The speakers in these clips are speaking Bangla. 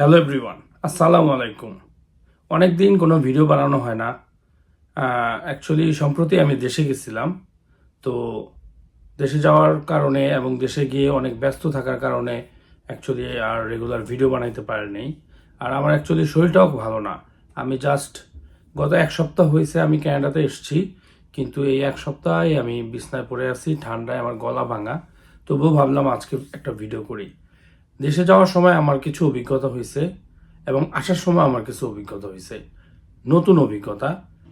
হ্যালো এভরিওয়ান আসসালামু আলাইকুম অনেক দিন কোনো ভিডিও বানানো হয় না। অ্যাকচুয়ালি সম্প্রতি আমি দেশে গেছিলাম। তো দেশে যাওয়ার কারণে এবং দেশে গিয়ে অনেক ব্যস্ত থাকার কারণে অ্যাকচুয়ালি আর রেগুলার ভিডিও বানাইতে পারিনি। আর আমার অ্যাকচুয়ালি শরীরটাও ভালো না। আমি জাস্ট গত এক সপ্তাহ হয়েছে আমি ক্যানাডাতে এসেছি। কিন্তু এই এক সপ্তাহে আমি বিছনায় পড়ে আছি, ঠান্ডায় আমার গলা ভাঙা। তবুও ভাবলাম আজকে একটা ভিডিও করি। দেশে যাওয়ার সময় আমার কিছু অভিজ্ঞতা হয়েছে এবং আসার সময় আমার কিছু অভিজ্ঞতা হয়েছে। নতুন অভিজ্ঞতা,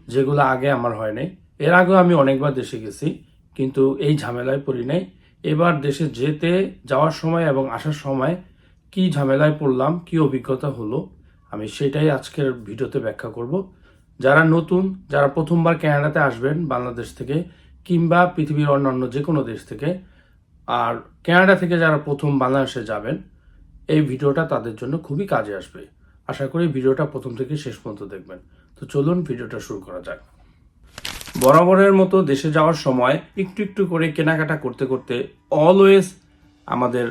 যেগুলো আগে আমার হয় নাই। এর আগেও আমি অনেকবার দেশে গেছি, কিন্তু এই ঝামেলায় পড়ি নাই। এবার দেশে যেতে, যাওয়ার সময় এবং আসার সময় কি ঝামেলায় পড়লাম, কি অভিজ্ঞতা হলো, আমি সেটাই আজকের ভিডিওতে ব্যাখ্যা করব। যারা নতুন, যারা প্রথমবার কানাডাতে আসবেন বাংলাদেশ থেকে কিংবা পৃথিবীর অন্যান্য যে কোনো দেশ থেকে, আর কানাডা থেকে যারা প্রথম বাংলাদেশে যাবেন এই ভিডিওটা তাদের জন্য খুবই কাজে আসবে। আশা করি ভিডিওটা প্রথম থেকে শেষ পর্যন্ত দেখবেন। তো চলুন ভিডিওটা শুরু করা যাক। বরাবরের মতো দেশে যাওয়ার সময় একটু একটু করে কেনাকাটা করতে করতে অলওয়েজ আমাদের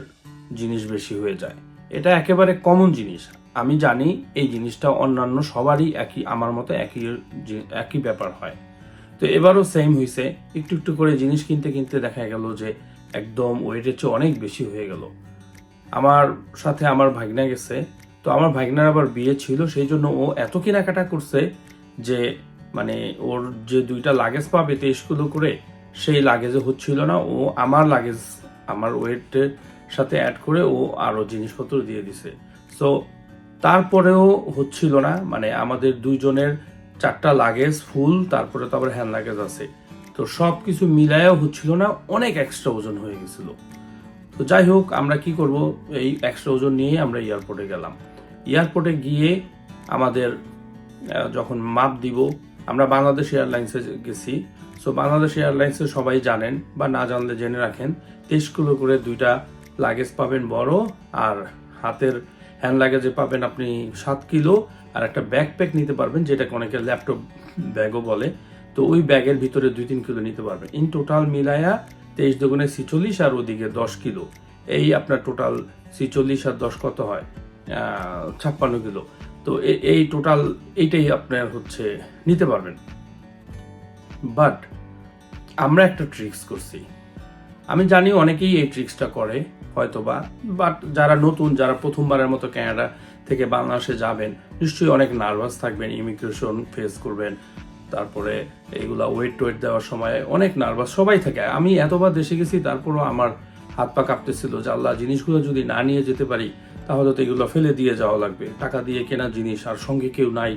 জিনিস বেশি হয়ে যায়। এটা একেবারে কমন জিনিস। আমি জানি এই জিনিসটা অন্যান্য সবারই একই, আমার মতো একই একই ব্যাপার হয়। তো এবারও সেম হয়েছে একটু একটু করে জিনিস কিনতে কিনতে দেখা গেল যে একদম ওয়েটের চেয়ে অনেক বেশি হয়ে গেল। আমার সাথে আমার ভাগনা গেছে। তো আমার ভাগনার আবার বিয়ে ছিল, সেই জন্য ও এত কেনাকাটা করছে যে মানে ওর যে দুইটা লাগেজ পাবে তেইশ কিলো করে, সেই লাগেজে হচ্ছিল না। ও আমার লাগেজ আমার ওয়েটের সাথে অ্যাড করে ও আরও জিনিসপত্র দিয়ে দিছে। সো তারপরেও হচ্ছিল না মানে আমাদের দুইজনের চারটা লাগেজ ফুল তারপরে তো আবার হ্যান্ড লাগেজ আছে। তো সব কিছু মিলায়ও হচ্ছিল না, অনেক এক্সট্রা ওজন হয়ে গেছিল। তো যাই হোক, আমরা কি করব? এই এক্সট্রা ওজন নিয়ে আমরা এয়ারপোর্টে গেলাম। এয়ারপোর্টে গিয়ে আমাদের যখন মাপ দিব, আমরা বাংলাদেশ এয়ারলাইন্সে গেছি। সো বাংলাদেশ এয়ারলাইন্সে সবাই জানেন বা না জানলে জেনে রাখেন তেইশ কিলো করে দুইটা লাগেজ পাবেন বড় আর হাতের হ্যান্ড লাগেজে পাবেন আপনি সাত কিলো আর একটা ব্যাকপ্যাক নিতে পারবেন, যেটাকে অনেকে ল্যাপটপ ব্যাগও বলে। তো ওই ব্যাগের ভিতরে দুই তিন কিলো নিতে পারবেন। ইন টোটাল মিলায়া তেইশ দুগুণে ছিচল্লিশ আর ওদিকে দশ কিলো। এই আপনার টোটাল ছিচল্লিশ আর দশ কত হয়? ছাপ্পান্ন কিলো। তো এই টোটাল এইটাই আপনার হচ্ছে নিতে পারবেন। বাট আমরা একটা ট্রিক্স করছি। আমি জানি অনেকেই এই ট্রিক্সটা করে হয়তোবা বাট যারা নতুন, যারা প্রথমবারের মতো কানাডা থেকে বাংলাদেশে যাবেন, নিশ্চয়ই অনেক নার্ভাস থাকবেন ইমিগ্রেশন ফেস করবেন তারপরে এইগুলা ওয়েট টোয়েট দেওয়ার সময় অনেক নার্ভাস সবাই থাকে। আমি এতবার দেশে গেছি, তারপরও আমার হাত পা কাঁপতেছিল যে আল্লাহ জিনিসগুলো যদি না নিয়ে যেতে পারি, তাহলে তো এগুলো ফেলে দিয়ে যাওয়া লাগবে। টাকা দিয়ে কেনা জিনিস আর সঙ্গে কেউ নাই,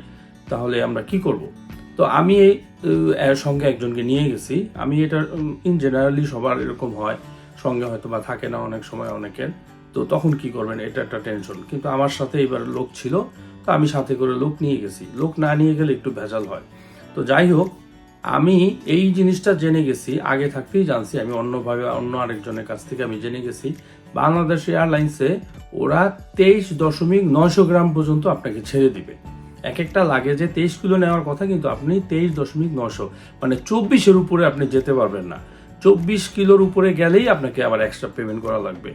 তাহলে আমরা কি করব? তো আমি এই সঙ্গে একজনকে নিয়ে গেছি। আমি এটা ইন জেনারেলি সবার এরকম হয়, সঙ্গে হয়তো বা থাকে না অনেক সময় অনেকের। তো তখন কি করবেন? এটা একটা টেনশন কিন্তু আমার সাথে এবার লোক ছিল, তো আমি সাথে করে লোক নিয়ে গেছি। লোক না নিয়ে গেলে একটু ভেজাল হয়। তো যাই হোক, আমি এই জিনিসটা জেনে গেছি, আগে থাকতেই জানছি, আমি অন্যভাবে অন্য আরেকজনের কাছ থেকে আমি জেনে গেছি। বাংলাদেশ এয়ারলাইন্সে ওরা তেইশ দশমিক নয়শো গ্রাম পর্যন্ত আপনাকে ছেড়ে দিবে। এক একটা লাগেজে তেইশ কিলো নেওয়ার কথা, কিন্তু আপনি তেইশ দশমিক নশো মানে চব্বিশের উপরে আপনি যেতে পারবেন না। চব্বিশ কিলোর উপরে গেলেই আপনাকে আবার এক্সট্রা পেমেন্ট করা লাগবে।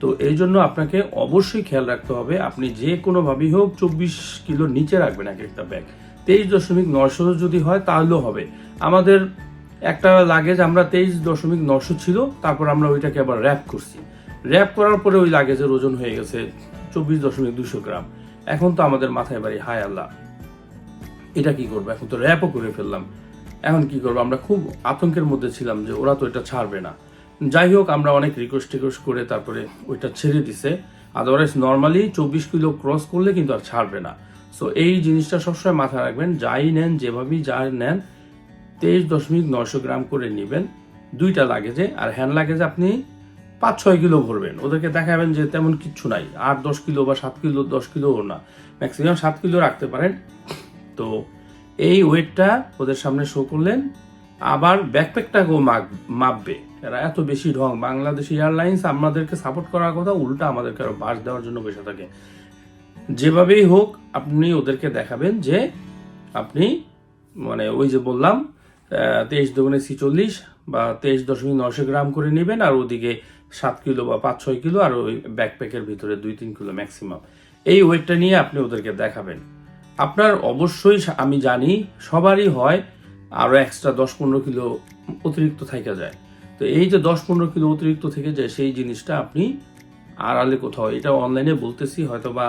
তো এই জন্য আপনাকে অবশ্যই খেয়াল রাখতে হবে, আপনি যে কোনোভাবেই হোক চব্বিশ কিলোর নিচে রাখবেন এক একটা ব্যাগ তেইশ দশমিক নশো যদি হয়, তাহলেও হবে। আমাদের একটা লাগেজ, আমরা তেইশ দশমিক নশো ছিল, তারপর আমরা ওইটাকে আবার র্যাপ করছি। র্যাপ করার পরে ওই লাগেজের ওজন হয়ে গেছে চব্বিশ দশমিক দুশো গ্রাম। এখন তো আমাদের মাথায় বাড়ি, হায় আল্লাহ। এটা কি করব? এখন তো র্যাপও করে ফেললাম। এখন কি করব? আমরা খুব আতঙ্কের মধ্যে ছিলাম যে ওরা তো এটা ছাড়বে না। যাই হোক, আমরা অনেক রিকোয়েস্ট টিকোয়েস্ট করে তারপরে ওইটা ছেড়ে দিছে। আদারওয়াইজ নর্মালি চব্বিশ কিলো ক্রস করলে কিন্তু আর ছাড়বে না। সো এই জিনিসটা সবসময় মাথায় রাখবেন, যাই নেন, যেভাবেই যা নেন, তেইশ দশমিক নয়শো গ্রাম করে নেবেন, দুইটা লাগেজে, আর হ্যান্ড লাগেজে আপনি পাঁচ ছয় কিলো ভরবেন। ওদেরকে দেখাবেন যে তেমন কিচ্ছু নাই, আট, দশ কিলো বা সাত কিলো, দশ কিলো না ম্যাক্সিমাম সাত কিলো রাখতে পারেন। তো, এই ওয়েটটা ওদের সামনে শো করলেন, আবার ব্যাকপ্যাকটাকেও মাপ মাপবে। এরা এত বেশি ঢং, বাংলাদেশ এয়ারলাইন্স আমাদেরকে সাপোর্ট করার কথা, উল্টা আমাদেরকে আরও বাস দেওয়ার জন্য বসে থাকে। যেভাবেই হোক, আপনি ওদেরকে দেখাবেন যে আপনি মানে ওই যে বললাম তেইশ দুগুণে ছিচল্লিশ বা তেইশ দশমিক নশো গ্রাম করে নেবেন আর ওদিকে সাত কিলো বা পাঁচ ছয় কিলো আর ওই ব্যাকপ্যাকের ভিতরে দুই তিন কিলো ম্যাক্সিমাম এই ওয়েটটা নিয়ে আপনি ওদেরকে দেখাবেন। আপনার অবশ্যই আমি জানি সবারই হয় আরও এক্সট্রা দশ পনেরো কিলো অতিরিক্ত থেকে যায়। তো এই যে দশ পনেরো কিলো অতিরিক্ত থেকে যায়, সেই জিনিসটা আপনি আড়ালে কোথাও, এটা অনলাইনে বলতেছি হয়তো বা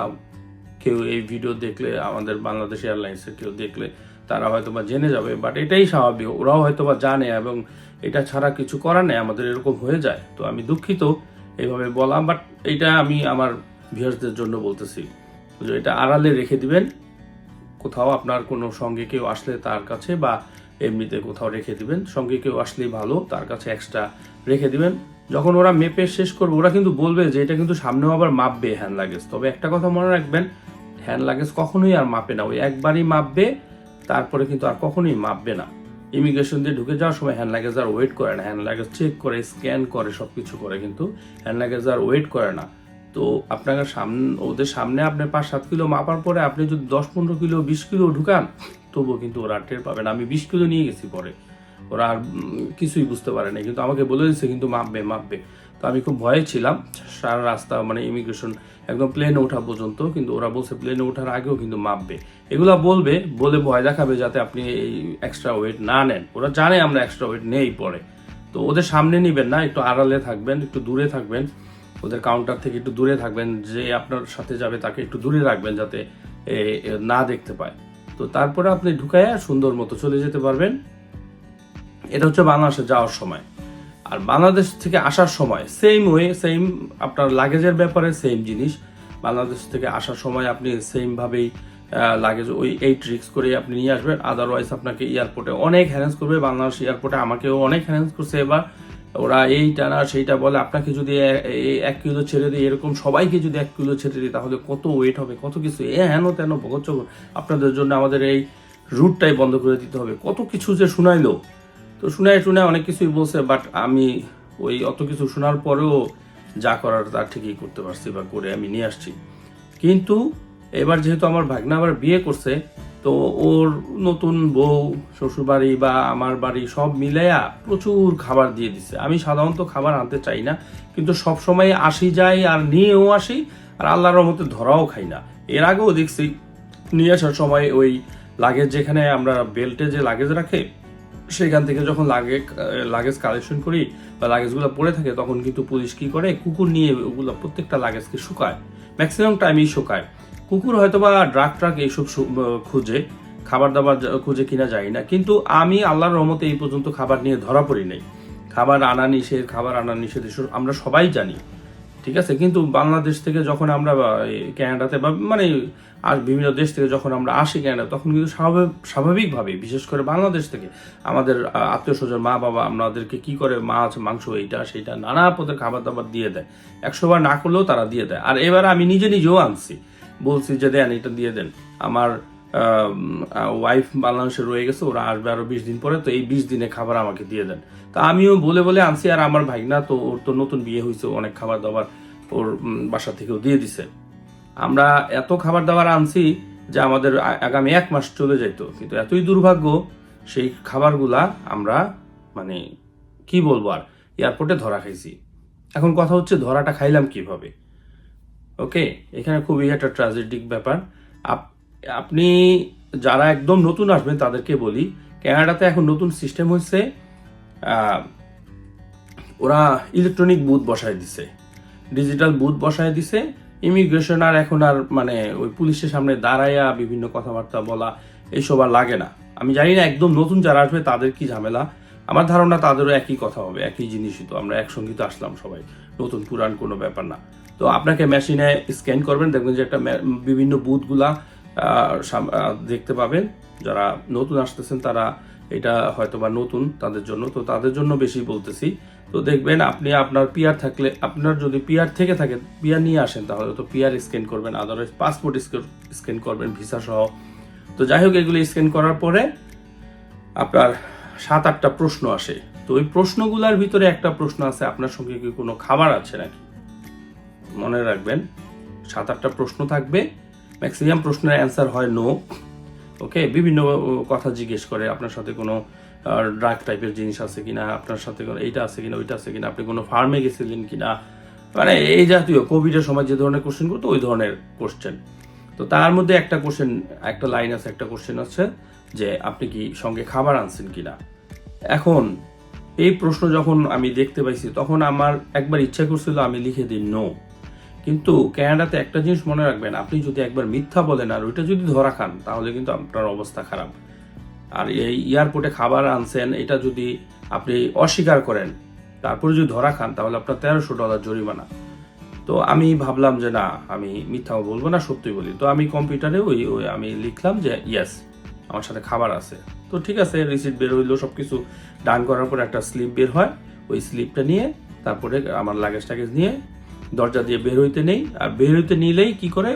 কেউ এই ভিডিও দেখলে, আমাদের বাংলাদেশ এয়ারলাইন্সের কেউ দেখলে, তারা হয়তো বা জেনে যাবে। বাট এটাই স্বাভাবিক, ওরাও হয়তো বা জানে এবং এটা ছাড়া কিছু করার নেই, আমাদের এরকম হয়ে যায়। তো আমি দুঃখিত এইভাবে বলা বাট এটা আমি আমার ভিউয়ার্সদের জন্য বলতেছি। যে এটা আড়ালে রেখে দিবেন, কোথাও আপনার কোনো সঙ্গে কেউ আসলে তার কাছে বা এমনিতে কোথাও রেখে দিবেন। সঙ্গে কেউ আসলেই ভালো, তার কাছে এক্সট্রা রেখে দিবেন। যখন ওরা মেপে শেষ করবে, ওরা কিন্তু বলবে যে এটা কিন্তু সামনেও আবার মাপবে হ্যান্ড লাগেজ। তবে একটা কথা মনে রাখবেন হ্যান্ড লাগেজ কখনোই আর মাপে না। ওই একবারই মাপবে, তারপরে কিন্তু আর কখনোই মাপবে না। ইমিগ্রেশন দিয়ে ঢুকে যাওয়ার সময় হ্যান্ড লাগেজ আর ওয়েট করে না। হ্যান্ড লাগেজ চেক করে স্ক্যান করে সব কিছু করে কিন্তু হ্যান্ড লাগেজ আর ওয়েট করে না। তো আপনাকে সামনে, ওদের সামনে আপনি পাঁচ সাত কিলো মাপার পরে আপনি যদি দশ, পনেরো কিলো, বিশ কিলো ঢুকান, তবুও কিন্তু ওরা টের পাবে না। আমি বিশ কিলো নিয়ে গেছি পরে। ওরা আর কিছুই বুঝতে পারে না কিন্তু আমাকে বলে দিচ্ছে কিন্তু মাপবে মাপবে। তো আমি খুব ভয়ে ছিলাম। সারা রাস্তা মানে ইমিগ্রেশন একদম প্লেনে ওঠা পর্যন্ত, কিন্তু ওরা বলছে প্লেনে ওঠার আগেও কিন্তু মাপবে। এগুলা বলবে, বলে ভয় দেখাবে যাতে আপনি এই এক্সট্রা ওয়েট না নেন। ওরা জানে আমরা এক্সট্রা ওয়েট নেই পরে। তো ওদের সামনে নিবেন না, একটু আড়ালে থাকবেন, একটু দূরে থাকবেন। ওদের কাউন্টার থেকে একটু দূরে থাকবেন, যে আপনার সাথে যাবে তাকে একটু দূরে রাখবেন যাতে না দেখতে পায়। তো তারপরে আপনি ঢুকাইয়া সুন্দর মতো চলে যেতে পারবেন। এটা হচ্ছে বাংলাদেশে যাওয়ার সময়। আর বাংলাদেশ থেকে আসার সময় সেম ওয়ে সেম আপনার লাগেজের ব্যাপারে সেম জিনিস। বাংলাদেশ থেকে আসার সময় আপনি সেমভাবেই লাগেজ ওই এই ট্রিক্স করে আপনি নিয়ে আসবেন। আদারওয়াইজ আপনাকে এয়ারপোর্টে অনেক হ্যারেন্স করবে। বাংলাদেশ এয়ারপোর্টে আমাকেও অনেক হ্যারেন্স করছে এবার। ওরা এইটা না, সেইটা বলে। আপনাকে যদি এক কিলো ছেড়ে দিই এরকম সবাইকে যদি এক কিলো ছেড়ে দিই তাহলে কত ওয়েট হবে, কত কিছু? এ হেন তেন বকচ আপনাদের জন্য আমাদের এই রুটটাই বন্ধ করে দিতে হবে। কত কিছু যে শুনাইলো তো শুনায় শুনায় অনেক কিছুই বলছে বাট আমি ওই অত কিছু শোনার পরেও যা করার তা ঠিকই করতে পারছি বা করে আমি নিয়ে আসছি। কিন্তু এবার যেহেতু আমার ভাগনা আবার বিয়ে করছে, তো ওর নতুন বউ, শ্বশুরবাড়ি বা আমার বাড়ি সব মিলাইয়া প্রচুর খাবার দিয়ে দিছে। আমি সাধারণত খাবার আনতে চাই না, কিন্তু সব সময় আসি যাই আর নিয়েও আসি আর আল্লাহর রহমতে ধরাও খাই না। এর আগেও দেখছি, নিয়ে আসার সময় ওই লাগেজ যেখানে আমরা বেল্টে যে লাগেজ রাখে সেখান থেকে যখন লাগে লাগেজ কালেকশন করি বা লাগেজগুলো পড়ে থাকে, তখন কিন্তু পুলিশ কি করে? কুকুর নিয়ে ওগুলো প্রত্যেকটা লাগেজকে শুকায়। ম্যাক্সিমাম টাইমেই শুকায়। কুকুর হয়তো বা ড্রাগ ট্রাক এইসব খুঁজে খাবার দাবার খুঁজে কিনা যায় না। কিন্তু আমি আল্লাহর রহমতে এই পর্যন্ত খাবার নিয়ে ধরা পড়ি নাই। খাবার আনা নিষেধ, খাবার আনা নিষেধ, এসব আমরা সবাই জানি। ঠিক আছে? কিন্তু বাংলাদেশ থেকে যখন আমরা ক্যানাডাতে বা মানে আর বিভিন্ন দেশ থেকে যখন আমরা আসি ক্যানাডা তখন কিন্তু স্বাভাবিক স্বাভাবিকভাবে বিশেষ করে বাংলাদেশ থেকে আমাদের আত্মীয় স্বজন, মা বাবা আমাদেরকে কি করে মাছ, মাংস, এইটা, সেইটা, নানা পদের খাবার দাবার দিয়ে দেয়। একশো বার না করলেও তারা দিয়ে দেয়। আর এবার আমি নিজে নিজেও আনছি। বলছি যে, দেন, এটা দিয়ে দেন। আমার ওয়াইফ বাংলাদেশে রয়ে গেছে, ওরা আসবে আরও বিশ দিন পরে, তো এই বিশ দিনে খাবার আমাকে দিয়ে দেন। তা আমিও বলে বলে আনছি, আর আমার ভাগনা তো, ওর তো নতুন বিয়ে হয়েছে অনেক খাবার দাবার ওর বাসা থেকেও দিয়ে দিছে। আমরা এত খাবার দাবার আনছি যে আমাদের আগামী এক মাস চলে যেত কিন্তু এতই দুর্ভাগ্য সেই খাবারগুলা আমরা মানে কি বলব আর এয়ারপোর্টে ধরা খাইছি। এখন কথা হচ্ছে ধরাটা খাইলাম কীভাবে? ওকে? এখানে খুবই একটা ট্র্যাজেডিক ব্যাপার। আপ- আপনি যারা একদম নতুন আসবেন তাদেরকে বলি ক্যানাডাতে এখন নতুন সিস্টেম আহ, ওরা ইলেকট্রনিক বুথ বসায় দিছে। ডিজিটাল বুথ বসায় দিছে ইমিগ্রেশন আর এখন আর মানে ওই পুলিশের সামনে দাঁড়াইয়া বিভিন্ন কথাবার্তা বলা এইসব আর লাগে না। আমি জানি না একদম নতুন যারা আসবে তাদের কি ঝামেলা। আমার ধারণা তাদেরও একই কথা হবে, একই জিনিসই তো। আমরা একসঙ্গে তো আসলাম সবাই। নতুন, পুরান কোনো ব্যাপার না। তো আপনাকে মেশিনে স্ক্যান করবেন, দেখবেন যে একটা বিভিন্ন বুথগুলা দেখতে পাবেন। যারা নতুন আসতেছেন তারা এটা হয়তো বা নতুন তাদের জন্য। তো তাদের জন্য বেশি বলতেছি। তো দেখবেন আপনি আপনার পিয়ার থাকলে, আপনার যদি পিয়ার থেকে থাকে পিয়ার নিয়ে আসেন, তাহলে তো পিয়ার স্ক্যান করবেন আদারওয়াইজ পাসপোর্ট স্ক্যান করবেন ভিসা সহ। তো যাই হোক, এগুলো স্ক্যান করার পরে আপনার সাত আটটা প্রশ্ন আসে। তো ওই প্রশ্নগুলোর ভিতরে একটা প্রশ্ন আছে, আপনার সঙ্গে কি কোনো খাবার আছে নাকি? মনে রাখবেন, সাত আটটা প্রশ্ন থাকবে ম্যাক্সিমাম প্রশ্নের অ্যান্সার হয় নো ওকে বিভিন্ন কথা জিজ্ঞেস করে, আপনার সাথে কোনো ড্রাগ টাইপের জিনিস আছে কিনা, আপনার সাথে এইটা আছে কিনা, ওইটা আছে কিনা, আপনি কোনো ফার্মে গেছিলেন কিনা? মানে এই জাতীয় কোভিডের সময় যে ধরনের কোশ্চেন করতো, ওই ধরনের কোশ্চেন তো তার মধ্যে একটা কোশ্চেন একটা লাইন আছে, একটা কোশ্চেন আছে যে আপনি কি সঙ্গে খাবার আনছেন কিনা? এখন এই প্রশ্ন যখন আমি দেখতে পাইছি, তখন আমার একবার ইচ্ছা করছিল আমি লিখে দিই নো কিন্তু ক্যানাডাতে একটা জিনিস মনে রাখবেন, আপনি যদি একবার মিথ্যা বলেন আর ওইটা যদি ধরা খান, তাহলে কিন্তু আপনার অবস্থা খারাপ। আর এই এয়ারপোর্টে খাবার আনছেন, এটা যদি আপনি অস্বীকার করেন, তারপরে যদি ধরা খান, তাহলে আপনার তেরোশো ডলার জরিমানা। তো আমি ভাবলাম যে না, আমি মিথ্যা বলব না, সত্যি বলি। তো আমি কম্পিউটারে ওই ওই আমি লিখলাম যে ইয়েস আমার সাথে খাবার আছে। তো ঠিক আছে রিসিপ্ট বের হইল সব কিছু ডান করার পর একটা স্লিপ বের হয়। ওই স্লিপটা নিয়ে তারপরে আমার লাগেজ টাগেজ নিয়ে দরজা দিয়ে বের হইতে নেই। আর বের হইতে নিলেই কি করে?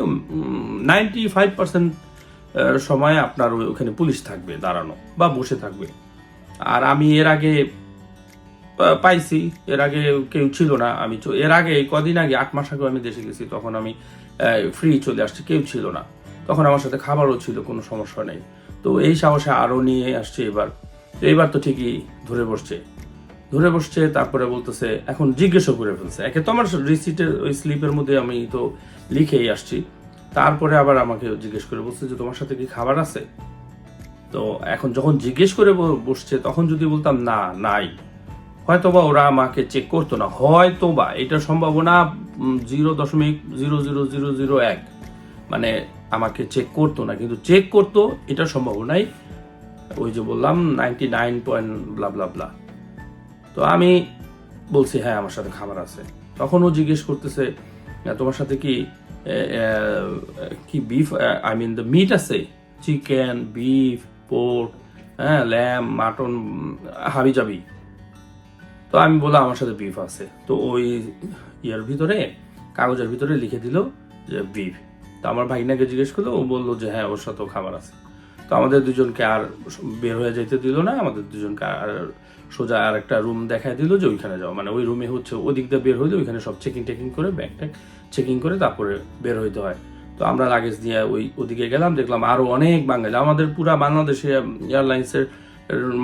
নাইনটি ফাইভ পার্সেন্ট সময় আপনার ওখানে পুলিশ থাকবে, দাঁড়ানো, বা বসে থাকবে। আর আমি এর আগে পাইছি, এর আগে কেউ ছিল না, আমি এর আগে কদিন আগে, আট মাস আগে আমি দেশে গেছি, তখন আমি ফ্রি চলে আসছি, কেউ ছিল না। তখন আমার সাথে খাবারও ছিল, কোনো সমস্যা নেই। তো এই সাহসে আরও নিয়ে আসছে এবার। তো এবার তো ঠিকই ধরে বসছে। ধরে বসছে, তারপরে বলতেছে, এখন জিজ্ঞেসও করে ফেলছে। একে তো আমার রিসিটের ওই স্লিপের মধ্যে আমি তো লিখেই আসছি। তারপরে আবার আমাকে জিজ্ঞেস করে বলছে যে, তোমার সাথে কি খাবার আছে? তো এখন যখন জিজ্ঞেস করে বসছে, তখন যদি বলতাম, না, নাই। হয়তোবা ওরা আমাকে চেক করতো না। হয়তোবা এটা সম্ভাবনা জিরো দশমিক জিরো জিরো জিরো জিরো এক। মানে আমাকে চেক করতো না। কিন্তু চেক করতো, এটা সম্ভাবনাই। ওই যে বললাম ninety nine point blah blah blah তো আমি বলছি হ্যাঁ আমার সাথে খাবার আছে। তখন ও জিজ্ঞেস করতেছে, তোমার সাথে কি কি beef I mean the meat আছে। চিকেন বিফ পোর্ক হ্যাঁ ল্যাম মাটন হাবি জাবি। তো আমি বললাম, আমার সাথে বিফ আছে। তো ওই ইয়ের ভিতরে, কাগজের ভিতরে লিখে দিল যে বিফ তো আমার ভাগিনাকে জিজ্ঞেস করল, ও বলল যে হ্যাঁ ওর সাথেও খাবার আছে। তো আমাদের দুজনকে আর বের হয়ে যেতে দিল না, আমাদের দুজনকে আর সোজা আর একটা রুম দেখায় দিল যে ওইখানে যাও। মানে ওই রুমে হচ্ছে, ওদিক দিয়ে বের হইলে ওইখানে সব চেকিং টেকিং করে ব্যাগ ট্যাগ চেকিং করে তারপরে বের হইতে হয়। তো আমরা লাগেজ দিয়ে ওই, ওদিকে গেলাম, দেখলাম আরও অনেক বাঙালি। আমাদের পুরা বাংলাদেশে এয়ারলাইন্সের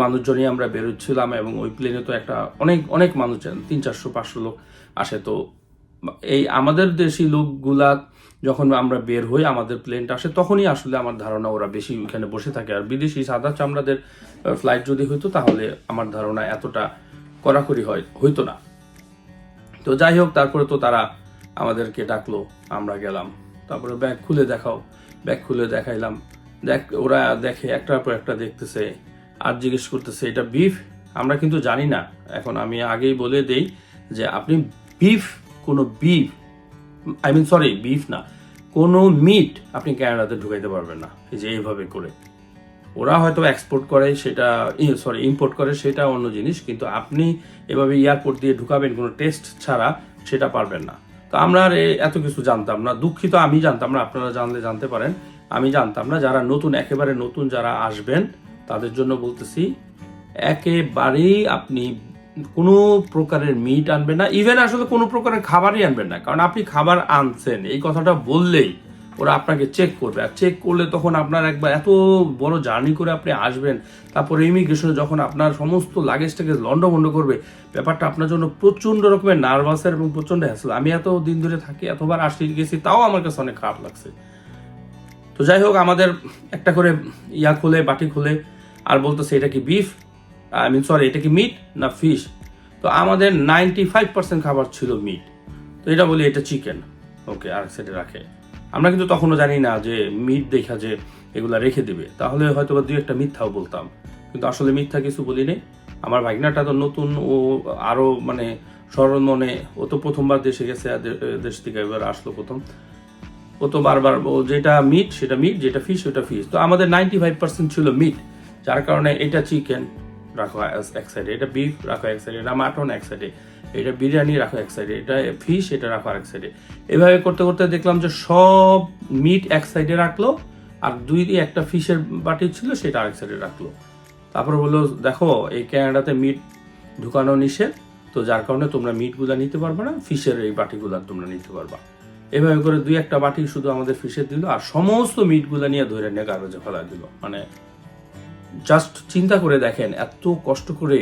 মানুষজনই আমরা বেরোচ্ছিলাম এবং ওই প্লেনে তো একটা অনেক অনেক মানুষ তিন চারশো, পাঁচশো লোক আসে। তো এই আমাদের দেশি লোকগুলা যখন আমরা বের হই, আমাদের প্লেনটা আসে, তখনই আসলে আমার ধারণা ওরা বেশি ওইখানে বসে থাকে। আর বিদেশি সাদা চামড়াদের ফ্লাইট যদি হইতো, তাহলে আমার ধারণা এতটা কড়াকড়ি হয়, হইতো না। তো যাই হোক, তারপরে তো তারা আমাদেরকে ডাকলো, আমরা গেলাম। তারপরে ব্যাগ খুলে দেখাও। ব্যাগ খুলে দেখাইলাম। দেখ, ওরা দেখে একটার পর একটা দেখতেছে, আর জিজ্ঞেস করতেছে, এটা বিফ আমরা কিন্তু জানি না। এখন আমি আগেই বলে দেই যে আপনি বিফ কোনো beef I mean sorry beef না, কোনো মিট আপনি ক্যানাডাতে ঢুকাইতে পারবেন না। এই যে এইভাবে করে। ওরা হয়তো এক্সপোর্ট করে, সেটা সরি ইম্পোর্ট করে, সেটা অন্য জিনিস, কিন্তু আপনি এভাবে এয়ারপোর্ট দিয়ে ঢুকাবেন, কোনো টেস্ট ছাড়া, সেটা পারবেন না। তো আমরা আর এত কিছু জানতাম না। দুঃখিত, আমি জানতাম না, আপনারা জানলে জানতে পারেন। আমি জানতাম না, যারা নতুন, একেবারে নতুন যারা আসবেন, তাদের জন্য বলতেছি, একেবারেই আপনি কোনো প্রকারের মিট আনবেন না। ইভেন আসলে কোনো প্রকারের খাবারই আনবেন না। কারণ আপনি খাবার আনছেন, এই কথাটা বললেই ওরা আপনাকে চেক করবে। আর চেক করলে তখন আপনার একবার এত বড় জার্নি করে আপনি আসবেন, তারপরে ইমিগ্রেশনে যখন আপনার সমস্ত লাগেজটাকে লন্ডভন্ড করবে, ব্যাপারটা আপনার জন্য প্রচণ্ড রকমের নার্ভাসের এবং প্রচণ্ড হ্যাসল আমি এত দিন ধরে থাকি, এতবার আসতে গেছি, তাও আমার কাছে অনেক খারাপ লাগছে। তো যাই হোক, আমাদের একটা করে ইয়া খুলে, বাটি খুলে, আর বলতেছে, এটা কি বিফ আই মিন সরি এটা কি মিট না ফিশ তো আমাদের নাইনটি ফাইভ পার্সেন্ট খাবার ছিল মিট তো এটা বলি, এটা চিকেন ওকে আর সেটা রাখে। আমরা কিন্তু তখনও জানি না যে মিট দেখা যে এগুলা রেখে দেবে। তাহলে হয়তো বা দুই একটা মিথ্যাও বলতাম। কিন্তু আসলে মিথ্যা কিছু বলি নেই। আমার ভাগনাটা তো নতুন, ও আরও মানে স্মরণ মনে, ও তো প্রথমবার দেশে গেছে দেশ থেকে এবার আসলো প্রথম। ও তো বারবার, ও যেটা মিট সেটা মিট যেটা ফিশ ওটা ফিশ তো আমাদের নাইনটি ফাইভ পার্সেন্ট ছিল মিট যার কারণে এটা চিকেন রাখো এক সাইডে এটা বিফ রাখো এক সাইডে এটা মাটন এক সাইডে এটা বিরিয়ানি রাখো এক সাইডে এটা ফিশ এটা রাখো এক সাইডে এভাবে করতে করতে দেখলাম যে সব মিট এক সাইডে রাখল, আর দুই দিয়ে একটা ফিশের বাটি ছিল, সেটা আরেক সাইডে রাখল। তারপরে বলল, দেখো, এই ক্যানাডাতে মিট ঢুকানো নিষেধ, তো যার কারণে তোমরা মিটগুলা নিতে পারবে না ফিশের এই বাটিগুলা তোমরা নিতে পারবা। এভাবে করে দুই একটা বাটি শুধু আমাদের ফিশের দিল, আর সমস্ত মিটগুলা নিয়ে ধরে নিয়ে কাগজে ফেলা দিল। মানে জাস্ট চিন্তা করে দেখেন, এত কষ্ট করে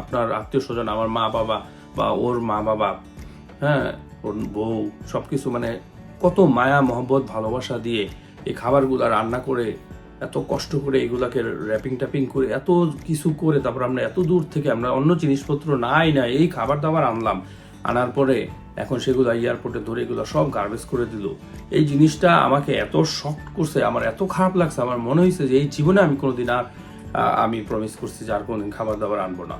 আপনার আত্মীয় স্বজন আমার মা বাবা বা ওর মা বাবা হ্যাঁ ওর বউ সব কিছু মানে কত মায়া, মহব্বত, ভালোবাসা দিয়ে এই খাবারগুলো রান্না করে, এত কষ্ট করে এগুলাকে র্যাপিং ট্যাপিং করে, এত কিছু করে, তারপর আমরা এত দূর থেকে আমরা অন্য জিনিসপত্র নাই না এই খাবার দাবার আনলাম। আনার পরে এখন সেগুলো এয়ারপোর্টে ধরে এগুলো সব গার্বেজ করে দিল। এই জিনিসটা আমাকে এত শক করছে, আমার এত খারাপ লাগছে, আমার মনে হয়েছে যে এই জীবনে আমি কোনোদিন আর আমি প্রমিস করছি যে আর কোনোদিন খাবার দাবার আনব না।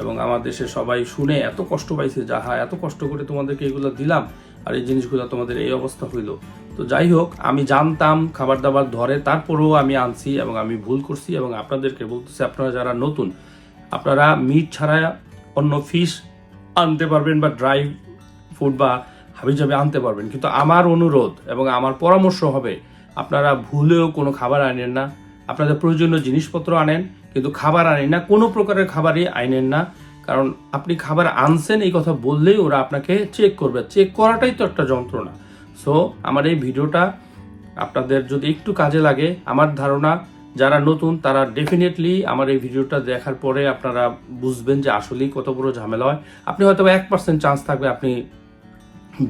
এবং আমার দেশে সবাই শুনে এত কষ্ট পাইছে যাহা এত কষ্ট করে তোমাদেরকে এগুলো দিলাম আর এই জিনিসগুলো তোমাদের এই অবস্থা হইল। তো যাই হোক, আমি জানতাম খাবার দাবার ধরে তারপরেও আমি আনছি এবং আমি ভুল করছি এবং আপনাদেরকে বলতেছি, আপনারা যারা নতুন, আপনারা মিট ছাড়া অন্য ফিশ আনতে পারবেন বা ড্রাই ফুড বা হাবিজাবি আনতে পারবেন। কিন্তু আমার অনুরোধ এবং আমার পরামর্শ হবে, আপনারা ভুলেও কোনো খাবার আনেন না। আপনাদের প্রয়োজনীয় জিনিসপত্র আনেন কিন্তু খাবার আনেন না, কোনো প্রকারের খাবারই আনেন না। কারণ আপনি খাবার আনছেন, এই কথা বললেই ওরা আপনাকে চেক করবে। চেক করাটাই তো একটা যন্ত্রণা। সো আমার এই ভিডিওটা আপনাদের যদি একটু কাজে লাগে, আমার ধারণা যারা নতুন, তারা ডেফিনেটলি আমার এই ভিডিওটা দেখার পরে আপনারা বুঝবেন যে আসলেই কত বড় ঝামেলা হয়। আপনি হয়তো এক পার্সেন্ট চান্স থাকবে আপনি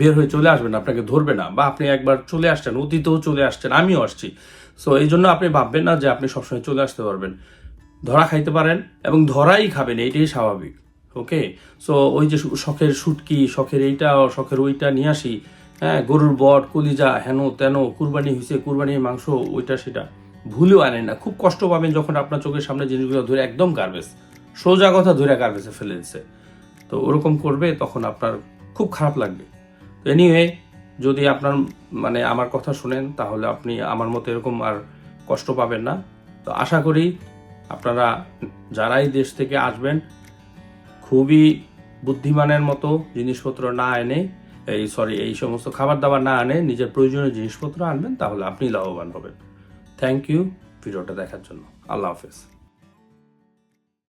বের হয়ে চলে আসবেন, আপনাকে ধরবে না। বা আপনি একবার চলে আসছেন, অতীতেও চলে আসছেন, আমিও আসছি। সো এই জন্য আপনি ভাববেন না যে আপনি সবসময় চলে আসতে পারবেন। ধরা খাইতে পারেন এবং ধরাই খাবেন, এইটাই স্বাভাবিক, ওকে? সো ওই যে শখের শুটকি শখের এইটা, শখের ওইটা নিয়ে আসি হ্যাঁ গরুর বট, কলিজা, হেন, তেন, কুরবানি হয়েছে কুরবানির মাংস, ওইটা, সেটা। ভুলেও আনেন না, খুব কষ্ট পাবেন যখন আপনার চোখের সামনে জিনিসগুলো ধরে একদম গার্বেজ সোজা কথা ধরে গার্বেজে ফেলে দিচ্ছে তো ওরকম করবে, তখন আপনার খুব খারাপ লাগবে। তো এনিওয়ে যদি আপনার মানে আমার কথা শুনেন, তাহলে আপনি আমার মতো এরকম আর কষ্ট পাবেন না। তো আশা করি আপনারা যারাই দেশ থেকে আসবেন, খুবই বুদ্ধিমানের মতো জিনিসপত্র না এনে, এই সরি এই সমস্ত খাবার দাবার না আনে নিজের প্রয়োজনীয় জিনিসপত্র আনবেন, তাহলে আপনি লাভবান হবেন। থ্যাংক ইউ ভিডিওটা দেখার জন্য। আল্লাহ হাফেজ।